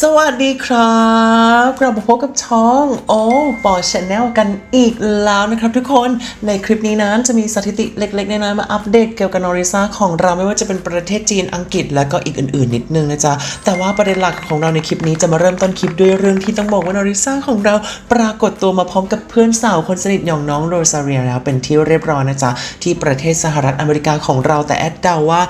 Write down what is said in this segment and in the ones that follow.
สวัสดีครับกลับมาพบกับช่องโอ้ปอชแนลกันอีกแล้วนะครับทุกคนในคลิปนี้นั้นจะมีสถิติเล็กๆน้อยๆมาอัปเดตเกี่ยวกับนอริซาของเราไม่ว่าจะเป็นประเทศจีนอังกฤษแล้วก็อีกอื่นๆ นิดนึงนะจ๊ะ แต่ว่าประเด็นหลักของเราในคลิปนี้จะมาเริ่มต้นคลิปด้วยเรื่องที่ต้องบอกว่านอริซาของเราปรากฏตัวมาพร้อมกับเพื่อนสาวคนสนิทอย่างน้องโรซาเรียแล้วเป็นที่เรียบร้อยนะจ๊ะที่ประเทศสหรัฐอเมริกาของเราแต่แอดเดาว่า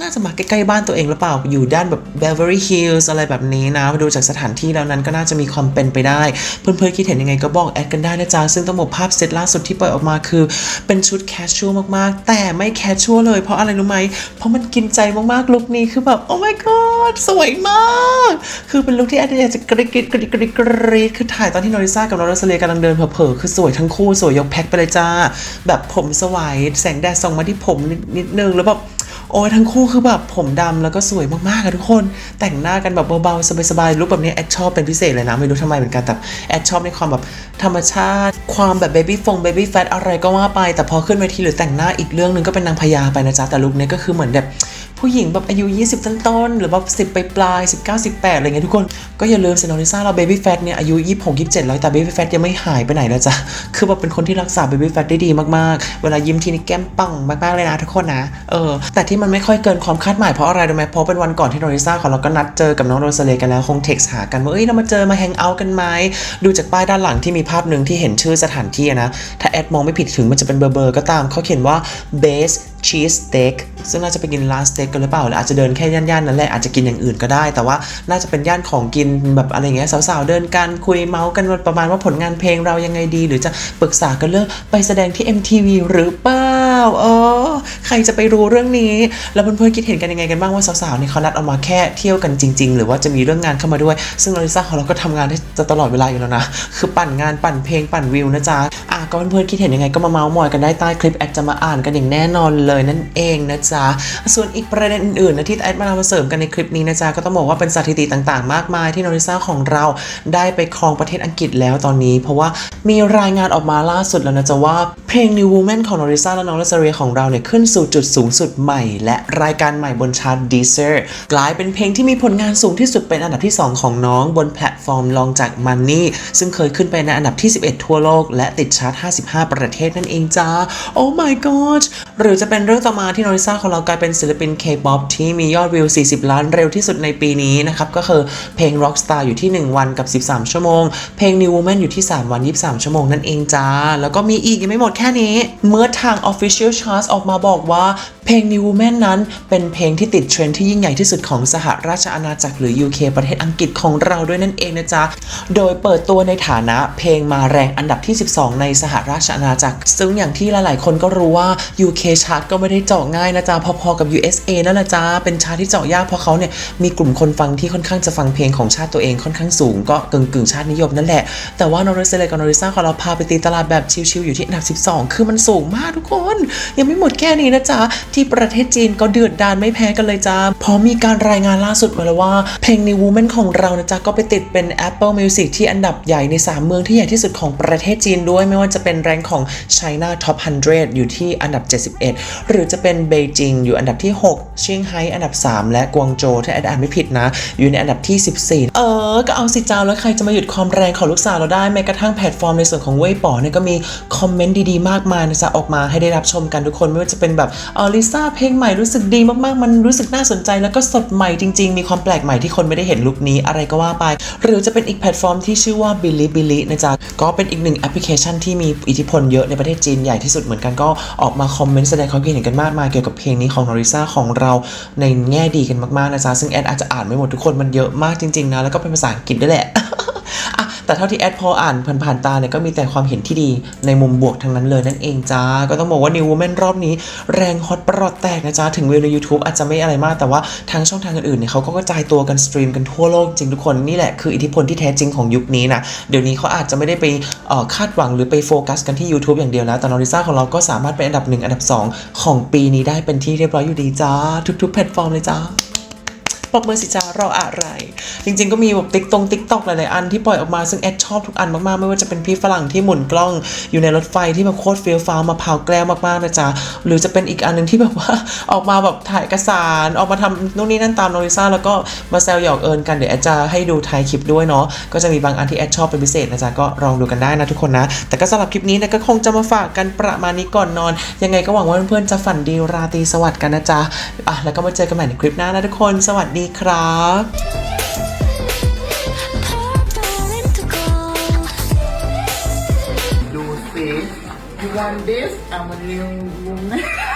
น่าจะมาใกล้ๆบ้านตัวเองหรือเปล่า อยู่ด้านแบบ Beverly Hills อะไรแบบนี้นะ ดูจากสถานที่แล้วนั้นก็น่าจะมีความเป็นไปได้ เพื่อนๆคิดเห็นยังไงก็บอกแอดกันได้นะจ๊ะ ซึ่งต้องบอกภาพเซตล่าสุดที่ปล่อยออกมาคือ เป็นชุดแคชชวลมากๆ แต่ไม่แคชชวลเลยเพราะอะไรรู้ไหม เพราะมันกินใจมากๆ ลุคนี้คือแบบ โอ้ my god สวยมาก คือเป็นลุคที่แอดอยากจะกรีดกรีดกรีดกรีดกรีดคือถ่ายตอนที่นอริซ่ากับนอริซาเลกำลังเดินเผลอๆคือสวยทั้งคู่สวยยกแพ็คไปเลยจ้า แบบผมสวายแสงแดดส่องมาที่ผมนิดนึงแล้วแบบ โอ้ยทั้งคู่คือแบบผมดำแล้วก็สวยมากๆอะทุกคน แต่งหน้ากันแบบเบาๆสบายๆลุคแบบนี้แอดชอบเป็นพิเศษเลยนะ ไม่รู้ทำไมเหมือนกันแต่แอดชอบในความแบบธรรมชาติ ความแบบเบบี้ฟงเบบี้แฟตอะไรก็ว่าไป แต่พอขึ้นเวทีหรือแต่งหน้าอีกเรื่องหนึ่งก็เป็นนางพญาไปนะจ๊ะแต่ลุคนี้ก็คือเหมือนแบบ ผู้หญิงแบบอายุ 20 ต้นๆ หรือแบบ10 ปลายๆ 19 18 อะไรเงี้ยทุกคน ก็อย่าลืมเซนอริซ่าเราเบบี้แฟตเนี่ยอายุ 26 27 แล้วแต่เบบี้แฟตยังไม่หายไปไหนแล้วจ้ะคือแบบเป็นคนที่รักษาเบบี้แฟตได้ดีมากๆ เวลายิ้มทีนี่แก้มปังมากๆเลยนะทุกคนนะ เออ แต่ที่มันไม่ค่อยเกินความคาดหมายเพราะอะไรรู้ไหมเพราะเป็นวันก่อนที่นอริซ่าของเราก็นัดเจอกับน้องโรซาเลกันแล้วคงเท็กซ์หากันว่าเอ้ยเรามาเจอมาแฮงเอาท์กันไหมดูจากป้ายด้านหลังที่มีภาพหนึ่งที่เห็นชื่อสถานที่นะถ้าแอดมองไม่ผิดถึงมันจะเป็นเบอร์เบอร์ก็ตามเขาเขียนว่า base cheese steak ซึ่งน่าจะไปกินร้านสเต็กกันหรือเปล่าหรืออาจจะเดินแค่ย่านๆนั้นแหละอาจจะกินอย่างอื่นก็ได้ แต่ว่าน่าจะเป็นย่านของกินแบบอะไรเงี้ยสาวๆเดินกันคุยเมาส์กันประมาณว่าผลงานเพลงเรายังไงดี หรือจะปรึกษากันเรื่องไปแสดงที่ MTV หรือเปล่าเออใครจะไปรู้เรื่องนี้ แล้วเพื่อนๆคิดเห็นกันยังไงกันบ้างว่าสาวๆเนี่ยเขานัดออกมาแค่เที่ยวกันจริง ๆ หรือว่าจะมีเรื่องงานเข้ามาด้วย ซึ่งลอริซ่าของเราก็ทำงานได้จะตลอดเวลาอยู่แล้วนะคือปั่นงานปั่นเพลงปั่นวิวนะจ๊ะอะก็เพื่อนๆคิดเห็นยังไงก็มาเมาส์มอยกันได้ใต้คลิปแอดจะมาอ่านกันอย่างแน่นอนเลยนั่นเองนะจ๊ะส่วนอีกประเด็นอื่นๆนะที่แอดมานำมาเสริมกันในคลิปนี้นะจ๊ะ ก็ต้องบอกว่าเป็นสถิติต่างๆ มากมายที่นอริซ่าของเราได้ไปครองประเทศอังกฤษแล้วตอนนี้ เพราะว่ามีรายงานออกมาล่าสุดแล้วนะจ๊ะว่าเพลง New Woman ของนอริซ่าและน้องลาซาเรียของเราเนี่ยขึ้นสู่จุดสูงสุดใหม่ และรายการใหม่บนชาร์ตดีเซอร์กลายเป็นเพลงที่มีผลงานสูงที่สุดเป็นอันดับที่ 2 ของน้องบนแพลตฟอร์มรองจาก Money ซึ่งเคยขึ้นไปในอันดับที่ 11 ทั่วโลก และติดชาร์ต 55 ประเทศนั่นเองจ้าโอ้ my god หรือจะเป็นเรื่องต่อมาที่นอริซ่าของเรากลายเป็นศิลปิน K-POP ที่มียอดวิว 40 ล้านเร็วที่สุดในปีนี้นะครับก็คือเพลง Rockstar อยู่ที่ 1 วันกับ 13 ชั่วโมง เพลง New Woman อยู่ที่ 3 วัน 23 ชั่วโมงนั่นเองจ้า แล้วก็มีอีกยังไม่หมดแค่นี้ เมื่อทาง Official Charts ออกมาบอกว่า เพลง New Woman นั้นเป็นเพลงที่ติดเทรนด์ที่ยิ่งใหญ่ที่สุดของสหราชอาณาจักรหรือ UK ประเทศอังกฤษของเราด้วยนั่นเองนะจ๊ะ โดยเปิดตัวในฐานะเพลงมาแรงอันดับที่ 12 ในสหราชอาณาจักร ซึ่งอย่างที่หลาย ๆ คนก็รู้ว่า UK ชาร์ตก็ไม่ได้เจาะง่ายนะจ๊ะ พอ ๆ กับ USA นั่นแหละจ้าเป็นชาร์ตที่เจาะยากเพราะเขาเนี่ยมีกลุ่มคนฟังที่ค่อนข้างจะฟังเพลงของชาติตัวเองค่อนข้างสูงก็กึ่งกึ่งๆชาตินิยมนั่นแหละ แต่ว่านอริเซเลกับนอริซ่าของเราพาไปตีตลาดแบบชิลๆอยู่ที่อันดับ 12 คือมันสูงมากทุกคน ยังไม่หมดแค่นี้นะจ๊ะทที่ประเทศจีนก็เดือดดานไม่แพ้กันเลยจ้าเพราะมีการรายงานล่าสุดมาแล้วว่า เพลง New Woman ของเรานะจ๊ะก็ไปติดเป็น Apple Music ที่อันดับใหญ่ใน 3 เมืองที่ใหญ่ที่สุดของประเทศจีนด้วย ไม่ว่าจะเป็นแรงของ China Top 100 อยู่ที่อันดับ 71 หรือจะเป็นเบจิงอยู่อันดับที่ 6 เชียงไฮ้อันดับ 3 และกวางโจถ้าแอดอ่านไม่ผิดนะ อยู่ในอันดับที่ 14 เออ ก็เอาสิจ้าแล้วใครจะมาหยุดความแรงของลูกสาวเราได้แม้กระทั่งแพลตฟอร์มในส่วนของเว่ยป๋อเนี่ยก็มีคอมเมนต์ดีๆมากมายนะจ๊ะออกมาให้ได้รับชมกันทุกคนไม่ว่าจะเป็นแบบออลิซ่าเพลงใหม่รู้สึกดีมากๆ มันรู้สึกน่าสนใจ แล้วก็สดใหม่จริง ๆ มีความแปลกใหม่ที่คนไม่ได้เห็นลุคนี้อะไรก็ว่าไป หรือจะเป็นอีกแพลตฟอร์มที่ชื่อว่า Billy Billy นะจ๊ะ ก็เป็นอีกหนึ่งแอปพลิเคชันที่มีอิทธิพลเยอะในประเทศจีนใหญ่ที่สุดเหมือนกันก็ออกมาคอมเมนต์แสดงความคิดเห็นกันมากมายเกี่ยวกับเพลงนี้ของนอริซ่าของเราในแง่ดีกันมากๆนะจ๊ะซึ่งแอดอาจจะอ่านไม่หมดทุกคนมันเยอะมากจริงๆนะแล้วก็เป็นภาษาอังกฤษด้วยแหละ แต่เท่าที่แอดพออ่านผ่านๆตาเนี่ยก็มีแต่ความเห็นที่ดีในมุมบวกทั้งนั้นเลยนั่นเองจ้า ก็ต้องบอกว่า New Woman รอบนี้ แรงฮอตประหลอดแตกนะจ๊ะถึงวิวใน YouTube อาจจะไม่อะไรมากแต่ว่าทางช่องทางอื่นๆเนี่ยเขาก็กระจายตัวกันสตรีมกันทั่วโลกจริงทุกคนนี่แหละคืออิทธิพลที่แท้จริงของยุคนี้นะเดี๋ยวนี้เขาอาจจะไม่ได้ไปคาดหวังหรือไปโฟกัสกันที่ YouTube อย่างเดียวแล้วแต่นอริซ่าของเราก็สามารถเป็นอันดับหนึ่งอันดับสองของปีนี้ได้เป็นที่เรียบร้อยอยู่ดีจ้าทุก ๆ แพลตฟอร์มเลยจ้า ปรบมือสิจ้ารออะไร จริง ๆ ก็มีแบบติ๊กตรงติ๊กตอกหลายๆอันที่ปล่อยออกมาซึ่งแอดชอบทุกอันมากๆ ไม่ว่าจะเป็นพี่ฝรั่งที่หมุนกล้องอยู่ในรถไฟที่แบบโคตรเฟี้ยวฟ้าวมาพร้าแกล้วมากๆนะจ๊ะหรือจะเป็นอีกอันหนึ่งที่แบบว่าออกมาแบบถ่ายเอกสารออกมาทำนู่นนี่นั่นตามโนริซ่าแล้วก็มาแซวหยอกเอิญกันเดี๋ยวแอดจะให้ดูท้ายคลิปด้วยเนาะก็จะมีบางอันที่แอดชอบเป็นพิเศษนะจ๊ะก็ลองดูกันได้นะทุกคนนะ แต่ก็สำหรับคลิปนี้นะก็คงจะมาฝากกันประมาณนี้ก่อนนอน ยังไงก็หวังว่าเพื่อนๆจะฝันดีราตรีสวัสดิ์กันนะจ๊ะอะแล้วก็มาเจอกันใหม่ในคลิปหน้านะทุกคนสวัสครับ Purple indigo. do say you want this I'm a new woman